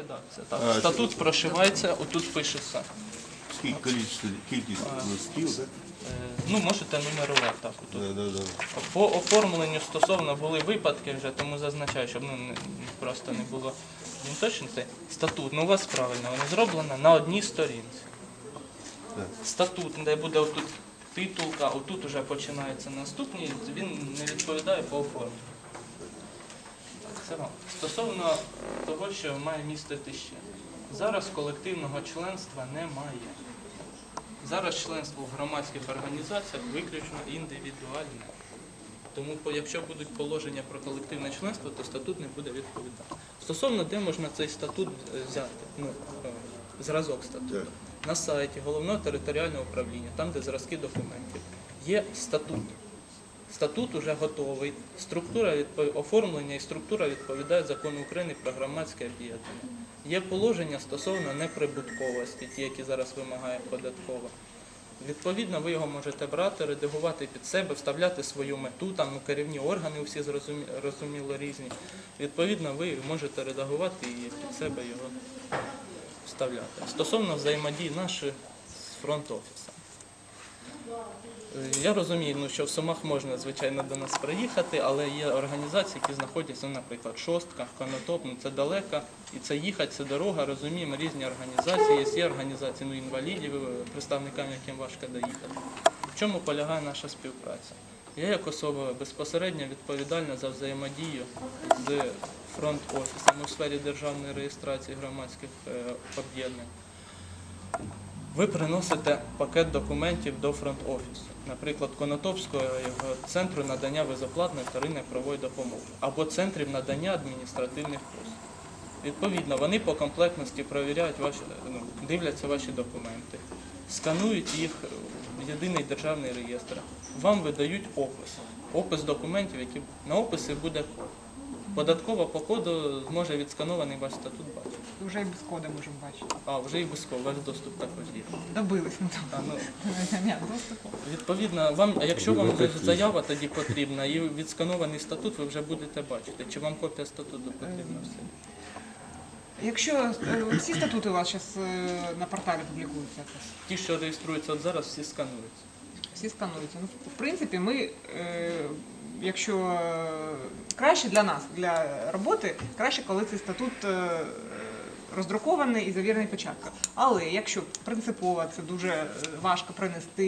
Редакція. Так. А, Статут прошивається, отут пишеться. Скільки кількість, кількість листів, так? Е, Ну, можете нумерувати так. Отут. Да, да, да. По оформленню стосовно були випадки вже, тому зазначаю, щоб ну, не- просто не було неточностей. Статут, ну у вас правильно, воно зроблено на одній сторінці. Так. Статут, де буде отут титулка, отут вже починається наступний, він не відповідає по оформленню. Це. Стосовно того, що має містити ще. Зараз колективного членства немає. Зараз членство в громадських організаціях виключно індивідуальне. Тому якщо будуть положення про колективне членство, то статут не буде відповідати. Стосовно де можна цей статут е, взяти, ну, е, зразок статуту. На сайті головного територіального управління, там, де зразки документів, є статут. Статут уже готовий. Структура оформлення і структура відповідають закону України про громадське об'єднання. Є положення стосовно неприбутковості, ті, які зараз вимагає податкова. Відповідно, ви його можете брати, редагувати під себе, вставляти свою мету, там ну, керівні органи всі розуміло різні. Відповідно, ви можете редагувати і під себе його вставляти. Стосовно взаємодії нашої з фронт-офісом. Е, Я розумію, ну, що в Сумах можна, звичайно, до нас приїхати, але є організації, які знаходяться, наприклад, Шостка, Конотоп, ну це далеко, і це їхати, це дорога, розуміємо, різні організації, є організації ну, інвалідів, е, представникам яким важко доїхати. В чому полягає наша співпраця? Я як особа безпосередньо відповідальна за взаємодію з фронт-офісом у сфері державної реєстрації громадських е, об'єднань. Ви приносите пакет документів до фронт-офісу, наприклад, Конотопського центру надання безоплатної вторинної правової допомоги або центрів надання адміністративних послуг. Відповідно, вони по комплектності перевіряють ваші, ну, дивляться ваші документи, сканують їх в єдиний державний реєстр. Вам видають опис, опис документів, які на описі буде код. Податкова по коду зможе відсканований ваш статут бачити. Вже і без коду можемо бачити. А вже і без коду, ваш доступ також є. Добились ми А, ну, доступу. Відповідно, вам, а якщо вам заява тоді потрібна і відсканований статут, ви вже будете бачити, чи вам копія статуту потрібна все. Якщо е, всі статути у вас зараз на порталі публікуються. Ті, що реєструються от зараз, всі скануються. всі скануються. Ну, в принципі, ми, е, якщо е, краще для нас, для роботи, краще, коли цей статут е, роздрукований і завірений печаткою. Але якщо принципово це дуже е, важко принести,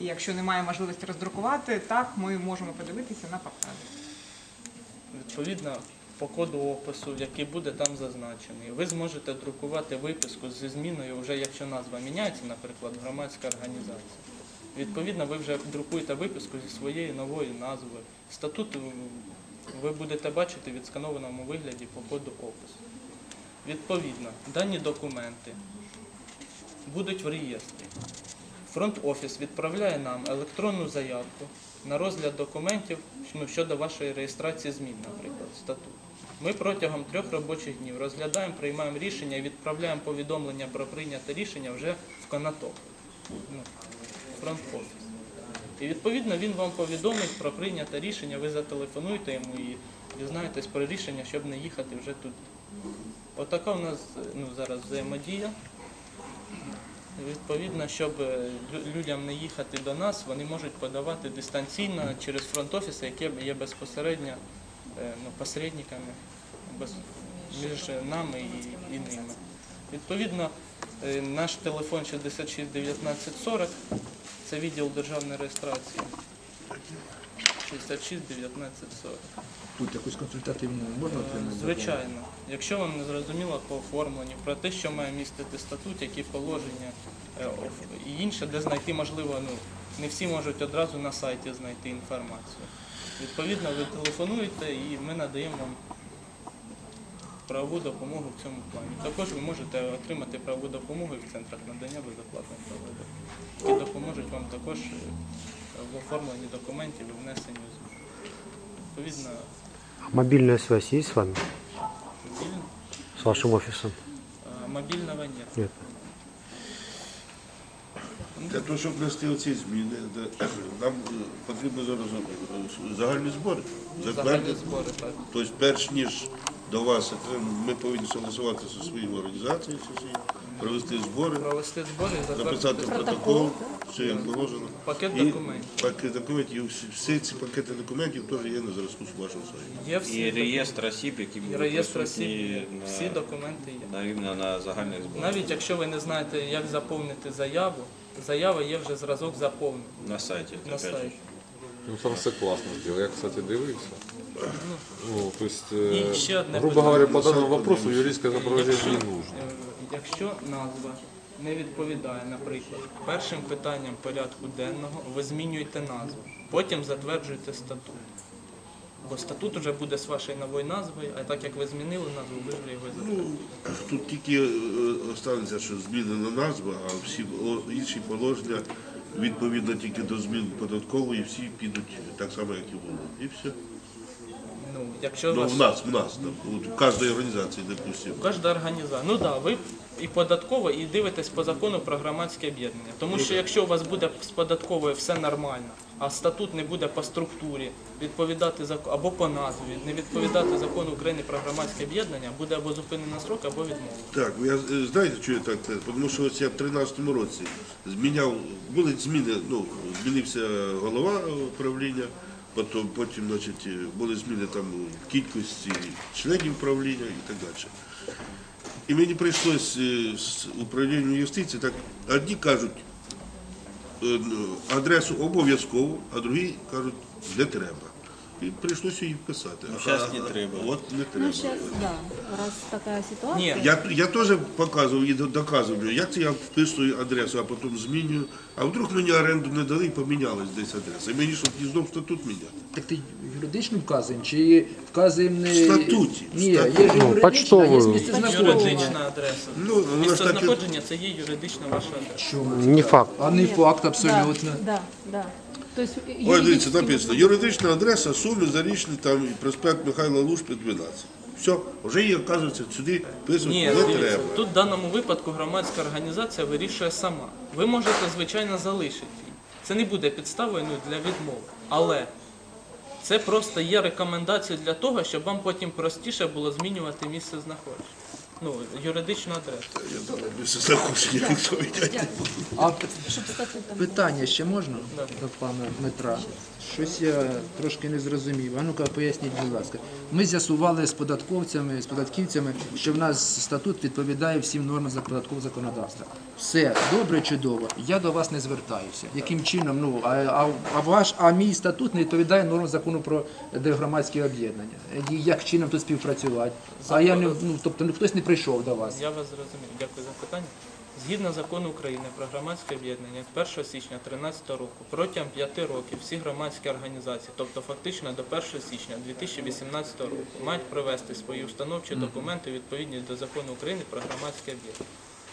і якщо немає можливості роздрукувати, так ми можемо подивитися на порталі. Відповідно, по коду опису, який буде там зазначений, ви зможете друкувати виписку зі зміною, вже якщо назва міняється, наприклад, громадська організація. Відповідно, ви вже друкуєте виписку зі своєю новою назвою. Статут ви будете бачити в відсканованому вигляді по коду опису. Відповідно, дані документи будуть в реєстрі. Фронт-офіс відправляє нам електронну заявку на розгляд документів ну, щодо вашої реєстрації змін, наприклад, статут. Ми протягом трьох робочих днів розглядаємо, приймаємо рішення і відправляємо повідомлення про прийняте рішення вже в Конотоп, ну, фронт-офіс. І відповідно він вам повідомить про прийняте рішення, ви зателефонуєте йому і дізнаєтесь про рішення, щоб не їхати вже тут. Отака у нас ну, зараз взаємодія. Відповідно, щоб е, людям не їхати до нас, вони можуть подавати дистанційно через фронт-офіси, які є безпосередньо е, ну, посередниками між нами і, і ними. Відповідно, е, наш телефон 66 19 40, це відділ державної реєстрації. 66 19 40. Тут якусь консультативну можна отримати? Звичайно, якщо вам не зрозуміло по оформленню, про те, що має містити статут, які положення е, і інше, де знайти можливо, ну не всі можуть одразу на сайті знайти інформацію. Відповідно, ви телефонуєте і ми надаємо вам правову допомогу в цьому плані. Також ви можете отримати правову допомогу і в центрах надання безоплатної правової допомоги, які допоможуть вам також е, в оформленні документів і внесенню змін. Відповідно, Мобильная связь есть с вами? вільно. С вашим офисом? А, Мобильного нет. Нет. Для того, щоб внести оці зміни, де- нам е, потрібно зараз е, загальні збори. Загальні Затвердити. збори, так. Тобто, перш ніж до вас, це ми повинні согласувати зі своїми організаціями, зі своїми, провести збори, Провести збори і написати затвердити протокол, все як положено. пакет І документів. Пакет документів, всі, всі ці пакети документів теж є на зразку з вашого сайту. Є всі І реєстр осіб, які і будуть реєстр присутні осіб, на, всі документи є. на, рівно на загальних зборах. Навіть якщо ви не знаєте, як заповнити заяву, заява є вже зразок заповнений На сайті. на опять же. сайті. Ну там все класно сделано. Я, кстати, дивився. Ну, то есть, э, грубо говоря, по данному вопросу юридическое сопровождение не нужно. Е, Якщо назва не відповідає, наприклад, першим питанням порядку денного, ви змінюєте назву, потім затверджуєте статут. Бо статут вже буде з вашою новою назвою, а так як ви змінили назву, ви вже його. Ну, тут тільки е, останеться, що змінена назва, а всі інші положення відповідно тільки до змін податкової, всі підуть так само, як і було. І все. Ну, якщо Ну, вас... в нас, в нас, там, в кожної організації, допустимо. Кожна організація. Ну так, да, ви і податково, і дивитесь по закону про громадське об'єднання. Тому що якщо у вас буде з податковою все нормально, а статут не буде по структурі відповідати або по назві, не відповідати закону України про громадське об'єднання, буде або зупинено строк, або відмова. Так, я е, знаєте, що я так? це? Тому що ось я в 13-му році зміняв, були зміни, ну, змінився голова управління, потім, потім значить, е, були зміни там в кількості членів правління і так далі. І мені прийшлось з управління юстиції, так одні кажуть е, ну, адресу обов'язково, а другі кажуть, не треба. І прийшлося її вписати. Ну, А- не треба. От не треба. Ну, сейчас, да, раз такая ситуация. Ні, Я, я теж показував і доказував, як це я вписую адресу, а потім змінюю. А вдруг мені оренду не дали і помінялась десь адреса. І мені що знов статут міняти. Так ти юридично вказуємо, чи вказуємо не... В статуті, Ні, є ж статуті. юридична, Ну, є почтовою. місце знаходження. юридична адреса. Ну, вона ж так і- це є юридична ваша адреса. Чому? Не факт. А не факт Да, абсолютно. да, да. То есть Ой, дивіться, написано. Юридична адреса Суми, Зарічний, там і проспект Михайла Лушпи, 12. Все, вже її, оказується, сюди вписувати Ні, не дивіться, треба. тут в даному випадку громадська організація вирішує сама. Ви можете, звичайно, залишити її. Це не буде підставою ну, для відмови. Але це просто є рекомендація для того, щоб вам потім простіше було змінювати місце знаходження. Ну, юридичну адресу. Я думаю, захочу, захочення відповідати. А питання ще можна до пана Дмитра? Щось я трошки не зрозумів. А ну-ка поясніть, будь ласка. Ми з'ясували з податковцями, з податківцями, що в нас статут відповідає всім нормам за- податкового законодавства. Все добре, чудово. Я до вас не звертаюся. Яким чином? Ну а, а, а ваш, а мій статут не відповідає нормам закону про громадські об'єднання. Як чином тут співпрацювати? А я не ну тобто ну, хтось не прийшов до вас. Я вас зрозумів. Дякую за питання. Згідно закону України про громадське об'єднання з 1 січня 2013 року протягом 5 років всі громадські організації, тобто фактично до 1 січня 2018 року, мають привести свої установчі документи відповідні до закону України про громадське об'єднання.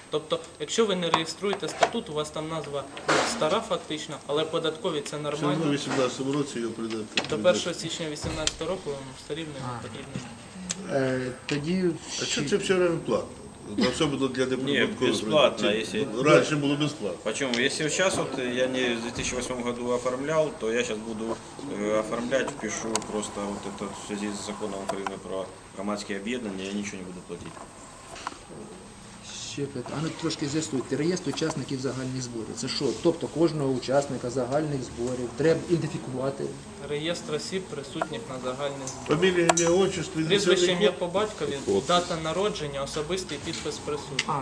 Тобто, якщо ви не реєструєте статут, у вас там назва ну, стара фактично, але податкові це Все одно в нормально. 18 році його прийдете. До 1 січня 2018 року вам все рівно не потрібно. Е, тоді А що це все время платно? Особливо для неприбуткових. бесплатно, організацій. якщо- Раніше було безплатно. Почему? Если сейчас вот я не в 2008 году оформлял, то я сейчас буду э, оформлять, впишу просто вот это в связи с законом Украины про громадские объединения, я ничего не буду платить. Ще питання. А ну трошки з'ясуйте. Реєстр учасників загальних зборів. Це що? Тобто кожного учасника загальних зборів треба ідентифікувати. Реєстр осіб присутніх на загальних зборах. Фамілія, ім'я, отчество, Прізвище ініціальний ім'я код. по батькові, дата народження, особистий підпис присутній. А,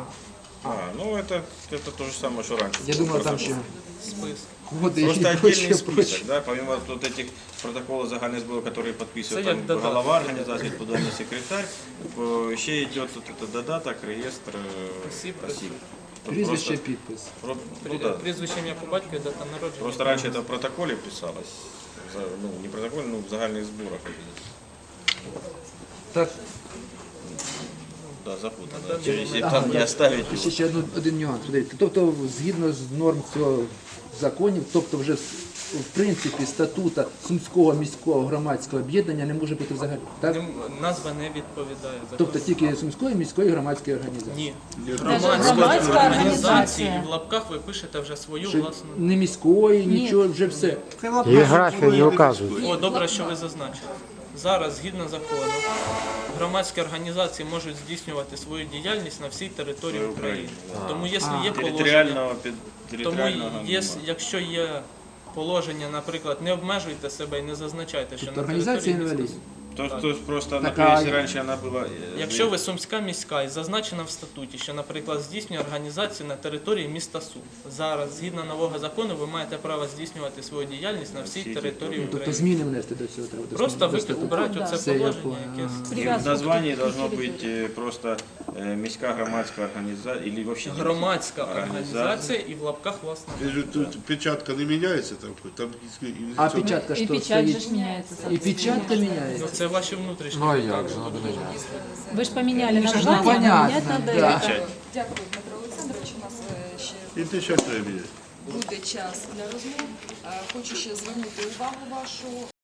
А, ну это, это то же самое, что раньше. я было. думав, Просто там ще. Список. Вот і Просто проще, отдельный список, проще. да, помимо вот этих протоколов загальных сборов, которые подписывает Це там, як додаток. голова организации, подобный секретарь, э, еще идет вот этот додаток, реестр э, Осіб осіб. Тут Прізвище, просто- підпис. про- При- ну да. Прізвище ім'я по батькові, дата народження. Просто раньше это в протоколе писалось, за- ну не в протоколе, но в загальных сборах. Так, Да, запутано. Через там Ага, не да. оставить ще, ще один, один нюанс. Подивіться. Тобто, згідно з норм цього законів, тобто вже в принципі статута Сумського міського громадського об'єднання не може бути взагалі. Так? Назва не відповідає закону. Тобто тільки Сумської міської громадської організації. Ні. Громадська Громадська організації, організація. в лапках ви пишете вже свою Що власну. не міської, нічого, вже все. Географию не указывают. О, добре, що ви зазначили. Зараз, згідно закону, громадські організації можуть здійснювати свою діяльність на всій території України. Тому, якщо є положення, Територіального під тому територіального є, нема. якщо є положення, наприклад, не обмежуйте себе і не зазначайте, що Тобто на організація території міста інвалідів. То, то есть просто, Так, например, а если я- раньше она была... э, Якщо ви Сумська міська і зазначено в статуті, що, наприклад, здійснює організацію на території міста Сум. Зараз, згідно нового закону, ви маєте право здійснювати свою діяльність на всій всій території Тобто України. зміни внести до цього треба. до Просто до ви статуту. убрати Да. оце Все, я положення, понял, яке ага. И в Привязку названии к должно территории. быть э, просто э, міська громадська організація или вообще не громадська Організація. організація і в лапках власна. Скажи, Тут печатка не міняється там, хоч там А печатка И що печать же стоїть? ж меняется. І печатка Ну, міняється. це ваші внутрішні. Ну а як же, надо менять. Ви ж поміняли Ну, понятно, надо да. это. Дякую, Дмитро Олександрович. У нас е, ще І печать треба міняти. буде час для розмов. Е, Хочу ще звернути увагу вашу